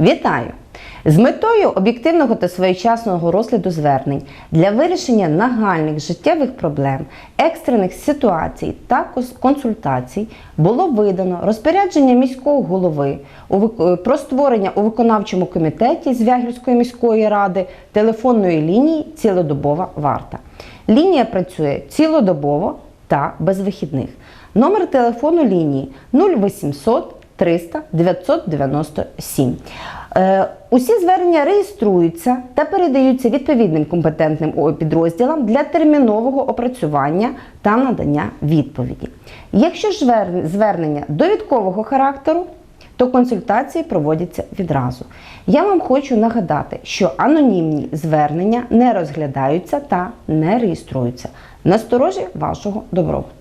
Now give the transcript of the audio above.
Вітаю! З метою об'єктивного та своєчасного розгляду звернень для вирішення нагальних життєвих проблем, екстрених ситуацій та консультацій було видано розпорядження міського голови е, про створення у виконавчому комітеті Звягільської міської ради телефонної лінії цілодобова варта. Лінія працює цілодобово та без вихідних. Номер телефону лінії 0800 300 997. Е, Усі звернення реєструються та передаються відповідним компетентним підрозділам для термінового опрацювання та надання відповіді. Якщо ж звернення довідкового характеру, то консультації проводяться відразу. Я вам хочу нагадати, що анонімні звернення не розглядаються та не реєструються. Насторожі вашого добробуту.